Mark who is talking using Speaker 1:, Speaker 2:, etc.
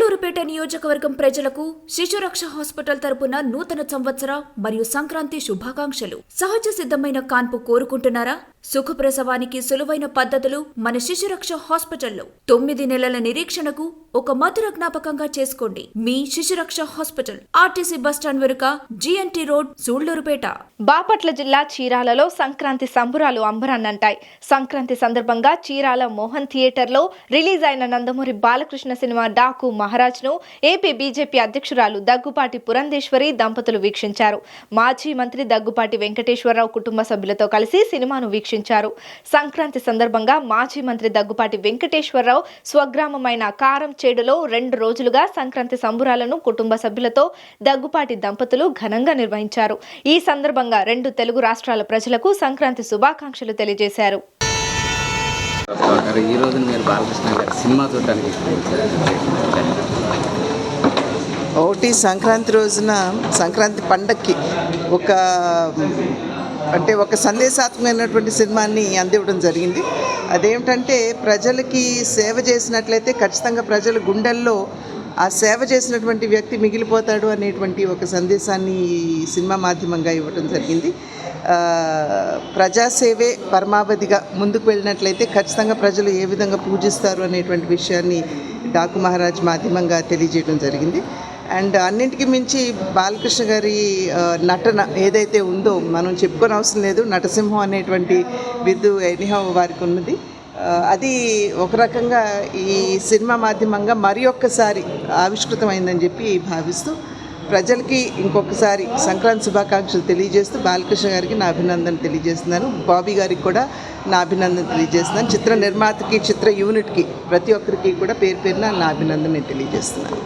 Speaker 1: సూళ్ళూరుపేట నియోజకవర్గం ప్రజలకు శిశురక్ష హాస్పిటల్ తరపున నూతన సంవత్సర మరియు సంక్రాంతి శుభాకాంక్షలు. సహజ సిద్ధమైన కాన్పు కోరుకుంటున్నారా? సుఖప్రసవానికి సులువైన పద్ధతులు మన శిశురక్ష హాస్పిటల్లో. తొమ్మిది నెలల నిరీక్షణకు ఒక మధుర జ్ఞాపకంగా చేసుకోండి. మీ Shishuraksha hospital RTC bus stand వెనుక జిఎన్టీ రోడ్ సూళ్ళూరుపేట
Speaker 2: బాపట్ల జిల్లా చీరాలలో సంక్రాంతి సంబురాలు అంబరాన్నంటాయి. సంక్రాంతి సందర్భంగా చీరాల మోహన్ థియేటర్లో రిలీజ్ అయిన నందమూరి బాలకృష్ణ సినిమా డాకు మహారాజ్ను ఏపీ బీజేపీ అధ్యక్షురాలు దగ్గుపాటి పురంధేశ్వరి దంపతులు వీక్షించారు. మాజీ మంత్రి దగ్గుపాటి వెంకటేశ్వరరావు కుటుంబ సభ్యులతో కలిసి సినిమాను వీక్షించారు. సంక్రాంతి సందర్భంగా మాజీ మంత్రి దగ్గుపాటి వెంకటేశ్వరరావు స్వగ్రామమైన కారం చేడులో రెండు రోజులుగా సంక్రాంతి సంబురాలను కుటుంబ సభ్యులతో దగ్గుపాటి దంపతులు ఘనంగా నిర్వహించారు. ఈ సందర్భంగా రెండు తెలుగు రాష్ట్రాల ప్రజలకు సంక్రాంతి శుభాకాంక్షలు తెలియజేశారు.
Speaker 3: ఈ రోజు నేను బాలకృష్ణ గారి సినిమా చూడటానికి.
Speaker 4: ఒకటి సంక్రాంతి రోజున సంక్రాంతి పండక్కి ఒక అంటే ఒక సందేశాత్మకమైనటువంటి సినిమాని అందివ్వడం జరిగింది. అదేమిటంటే ప్రజలకి సేవ చేసినట్లయితే ఖచ్చితంగా ప్రజల గుండెల్లో ఆ సేవ చేసినటువంటి వ్యక్తి మిగిలిపోతాడు అనేటువంటి ఒక సందేశాన్ని ఈ సినిమా మాధ్యమంగా ఇవ్వడం జరిగింది. ప్రజాసేవే పరమావధిగా ముందుకు వెళ్ళినట్లయితే ఖచ్చితంగా ప్రజలు ఏ విధంగా పూజిస్తారు అనేటువంటి విషయాన్ని డాకు మహారాజ్ మాధ్యమంగా తెలియజేయడం జరిగింది. అండ్ అన్నింటికి మించి బాలకృష్ణ గారి నటన ఏదైతే ఉందో మనం చెప్పుకొని అవసరం లేదు. నటసింహం అనేటువంటి బిరుదు ఎనిహా వారికి ఉన్నది. అది ఒక రకంగా ఈ సినిమా మాధ్యమంగా మరి ఒక్కసారి ఆవిష్కృతమైందని చెప్పి భావిస్తూ ప్రజలకి ఇంకొకసారి సంక్రాంతి శుభాకాంక్షలు తెలియజేస్తూ బాలకృష్ణ గారికి నా అభినందన తెలియజేస్తున్నాను. బాబీ గారికి కూడా నా అభినందన తెలియజేస్తున్నాను. చిత్ర నిర్మాతకి చిత్ర యూనిట్కి ప్రతి ఒక్కరికి కూడా పేరు పేరున నా అభినందన నేను తెలియజేస్తున్నాను.